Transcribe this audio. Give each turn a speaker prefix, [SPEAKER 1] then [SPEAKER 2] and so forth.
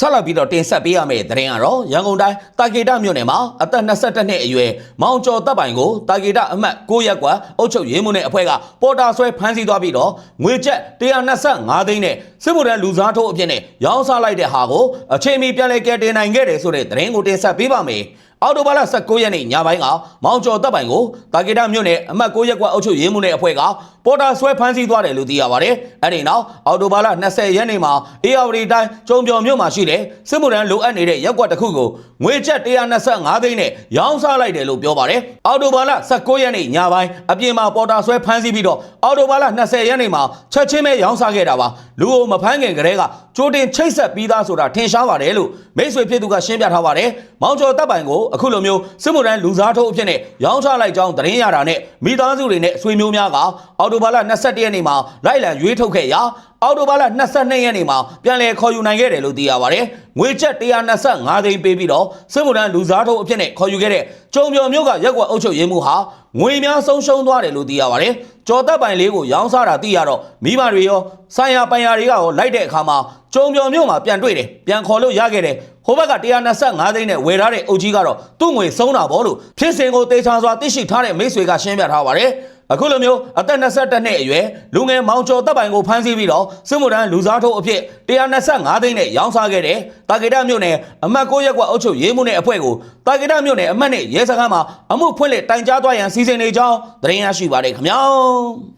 [SPEAKER 1] ဆက်လက်ပြီးတော့တင်ဆက်ပေးရမယ့်သတင်းကတော့ရန်ကုန်တိုင်းတာကေတမြို့နယ်မှာအသက်22နှစ်အရွယ်မောင်ကျော်တပ်ပိုင်ကိုတာကေတအမှတ်9ရပ်ကွာအုပ်ချုပ်ရေးမှုနဲ့အဖွဲ့ကပေါ်တာဆွဲဖမ်းဆီးသွားပြီးတော့ငွေကျပ်125သိန်းနဲ့စစ်မှုထမ်းလူစားထိုးအဖြစ်နဲ့ရောင်းစားလိုက်တဲ့ဟာကိုအချိန်မီပြန်လည်ကယ်တင်နိုင်ခဲ့တယ်ဆိုတဲ့သတင်းကိုတင်ဆက်ပေးပါမယ်။ အော်တိုဘာလ19ရက်နေ့ညပိုင်းကမောင်ကျော်တပ်ပိုင်ကိုတာကေတမြို့နယ်အမှတ်9ရပ်ကွာအုပ်ချုပ်ရေးမှုနဲ့အဖွဲ့ကပေါ်တာဆွဲဖမ်းဆီးသွားတယ်လို့သိရပါတယ်။အဲ့ဒီနောက်အော်တိုဘာလ20ရက်နေ့မှာအေယာဝတီတိုင်းကျုံပြော်မြို့မှာရှိတဲ့စစ်မှုထမ်းလိုအပ်နေတဲ့ရပ်ကွက်တစ်ခုကိုငွေကျပ်125သိန်းနဲ့ရောင်းစားလိုက်တယ်လို့ပြောပါတယ်။အော်တိုဘာလ19ရက်နေ့ညပိုင်းအပြင်မှာပေါ်တာဆွဲဖမ်းဆီးပြီးတော့အော်တိုဘာလ20ရက်နေ့မှာချက်ချင်းပဲရောင်းစားခဲ့တာပါ။လူကိုမဖမ်းခင်ကတည်းက ကြိုတင်ချိတ်ဆက်ပြီးသားဆိုတာထင်ရှားပါတယ်လို့မိတ်ဆွေဖြစ်သူကရှင်းပြထားပါတယ်။မောင်ကျော်တပ်ပိုင်ကိုအခုလိုမျိုးစစ်မှုထမ်းလူစားထိုးအဖြစ်နဲ့ရောင်းချလိုက်ကြောင်းသတင်းရတာနဲ့မိသားစုတွေနဲ့ဆွေမျိုးများကအော်တိုဘာလ21ရက်နေ့မှာလိုက်လံရွေးထုတ်ခဲ့ရာအော်တိုဘာလ22ရက်နေ့မှာပြန်လည်ခေါ်ယူနိုင်ခဲ့တယ်လို့သိရပါတယ်။ငွေကျပ်125သိန်းပေးပြီးတော့စစ်မှုထမ်းလူစားထိုးအဖြစ်နဲ့ခေါ်ယူခဲ့တဲ့ကျုံပြော်မြို့ကရက်ကွက်အုပ်ချုပ်ရေးမှူးဟာငွေများဆုံးရှုံးသွားတယ်လို့သိရပါတယ်။ ကြော်တပ်ပိုင်လေးကိုရောင်းစားတာသိရတော့မိဘတွေရောဆိုင်ရာပိုင်ရာတွေကရောလိုက်တဲ့အခါမှာကျုံပြော်မြို့မှာပြန်တွေ့တယ်ပြန်ခေါ်လို့ရခဲ့တယ်ဟိုဘက်က125သိန်းနဲ့ဝယ်ထားတဲ့အုပ်ကြီးကတော့သူ့ငွေဆုံးတာပေါ့လို့ဖြစ်စဉ်ကိုတေချာစွာသိရှိထားတဲ့မိတ်ဆွေကရှင်းပြထားပါတယ်။ အခုလိုမျိုးအသက်22နှစ်အရွယ်လူငယ်မောင်ကျော်တပ်ပိုင်ကိုဖမ်းဆီးပြီးတော့စစ်မှုထမ်းလူစားထိုးအဖြစ်125သိန်းနဲ့ရောင်းစားခဲ့တဲ့တာဂေတမြို့နယ်အမှတ်6ရပ်ကွက်အုပ်ချုပ်ရေးမှုနဲ့အဖွဲ့ကိုတာဂေတမြို့နယ်အမှတ်နဲ့ရဲစခန်းမှာအမှုဖွင့်လှစ်တိုင်ကြားသွားရန်စီစဉ်နေကြောင်းသတင်းရရှိပါတယ်ခင်ဗျာ